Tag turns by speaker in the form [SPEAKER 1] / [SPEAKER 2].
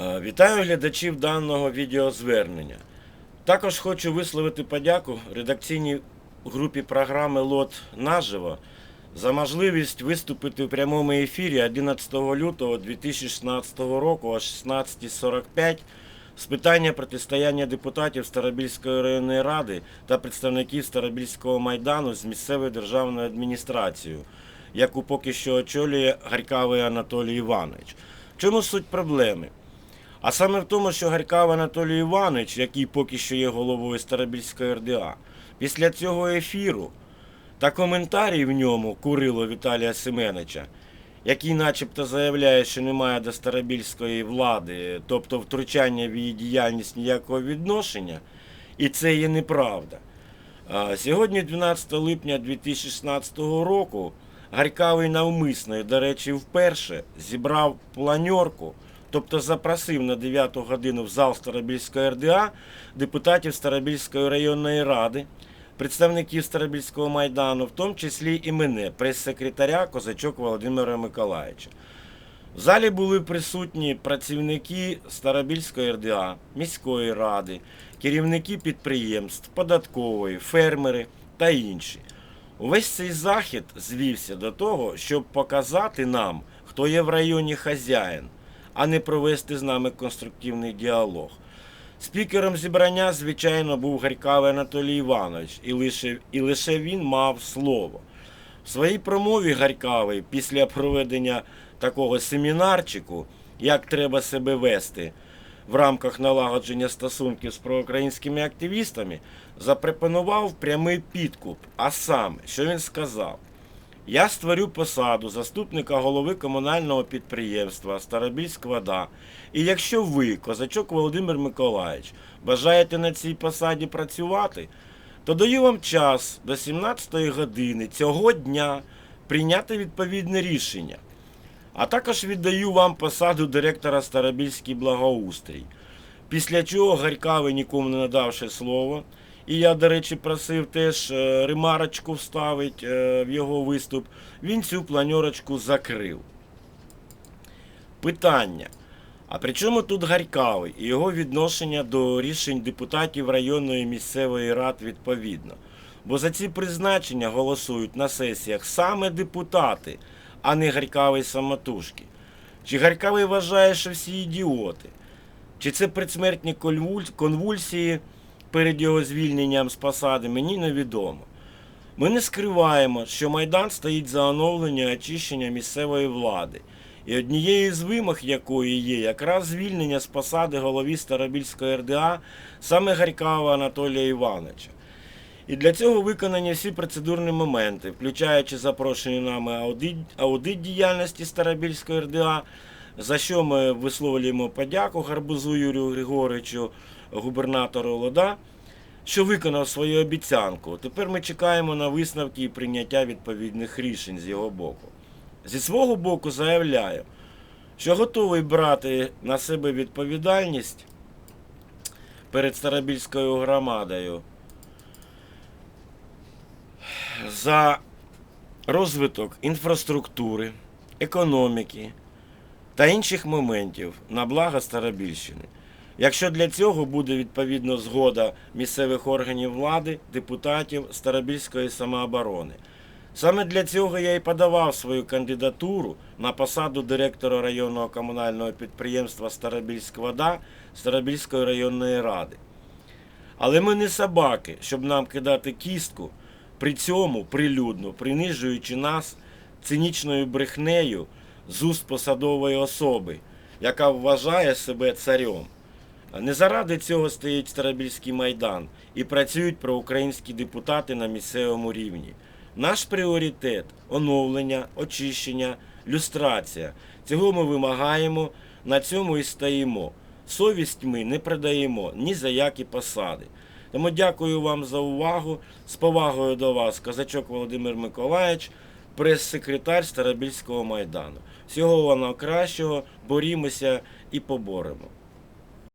[SPEAKER 1] Е, Вітаю глядачів даного відеозвернення. Також хочу висловити подяку редакційній групі програми Лот наживо за можливість виступити в прямому ефірі 11 лютого 2016 року о 16.45 з питання протистояння депутатів Старобільської районної ради та представників Старобільського майдану з місцевою державною адміністрацією, яку поки що очолює Гарькавий Анатолій Іванович. В чому суть проблеми? А саме в тому, що Гарькав Анатолій Іванович, який поки що є головою Старобільської РДА, після цього ефіру та коментарій в ньому Курило Віталія Семеновича, який начебто заявляє, що немає до Старобільської влади, тобто втручання в її діяльність ніякого відношення, і це є неправда. Сьогодні, 12 липня 2016 року, Гарькавий навмисно, до речі, вперше зібрав планьорку, тобто запросив на 9 годину в зал Старобільської РДА депутатів Старобільської районної ради, представників Старобільського майдану, в тому числі і мене, прес-секретаря Козачок Володимира Миколаївича. В залі були присутні працівники Старобільської РДА, міської ради, керівники підприємств, податкової, фермери та інші. Увесь цей захід звівся до того, щоб показати нам, хто є в районі хазяїн, а не провести з нами конструктивний діалог. Спікером зібрання, звичайно, був Гарькавий Анатолій Іванович, і лише, і лише він мав слово. В своїй промові Гарькавий після проведення такого семінарчику, як треба себе вести в рамках налагодження стосунків з проукраїнськими активістами, запропонував прямий підкуп. А саме, що він сказав? Я створю посаду заступника голови комунального підприємства Старобільськ вода. І якщо ви, козачок Володимир Миколаївич, бажаєте на цій посаді працювати, то даю вам час до 17-ї години цього дня прийняти відповідне рішення. А також віддаю вам посаду директора Старобільський благоустрій. Після чого Гарькавий, нікому не надавши слово, і я, до речі, просив теж е, ремарочку вставити е, в його виступ, він цю планьорочку закрив. Питання. А при чому тут Гарькавий і його відношення до рішень депутатів районної місцевої рад відповідно? Бо за ці призначення голосують на сесіях саме депутати, а не Гарькавий самотужки. Чи Гарькавий вважає, що всі ідіоти? Чи це предсмертні конвуль- конвульсії перед його звільненням з посади, мені невідомо. Ми не скриваємо, що Майдан стоїть за оновлення і очищення місцевої влади, і однією з вимог якої є якраз звільнення з посади голові Старобільської РДА саме Гарькава Анатолія Івановича. І для цього виконані всі процедурні моменти, включаючи запрошення нами аудит, аудит діяльності Старобільської РДА, за що ми висловлюємо подяку Гарбузу Юрію Григоровичу, губернатору Лода, що виконав свою обіцянку. Тепер ми чекаємо на висновки і прийняття відповідних рішень з його боку. Зі свого боку заявляю, що готовий брати на себе відповідальність перед Старобільською громадою за розвиток інфраструктури, економіки та інших моментів на благо Старобільщини. Якщо для цього буде відповідно згода місцевих органів влади, депутатів Старобільської самооборони. Саме для цього я і подавав свою кандидатуру на посаду директора районного комунального підприємства Старобільськ вода Старобільської районної ради. Але ми не собаки, щоб нам кидати кістку, при цьому прилюдно принижуючи нас цинічною брехнею з уст посадової особи, яка вважає себе царем. Не заради цього стоїть Старобільський майдан і працюють проукраїнські депутати на місцевому рівні. Наш пріоритет оновлення, очищення, люстрація. Цього ми вимагаємо, на цьому і стоїмо. Совість ми не продаємо ні за які посади. Тому дякую вам за увагу. З повагою до вас, Козачок Володимир Миколаївич, прес-секретар Старобільського майдану. Всього вам кращого, борімося і поборемо.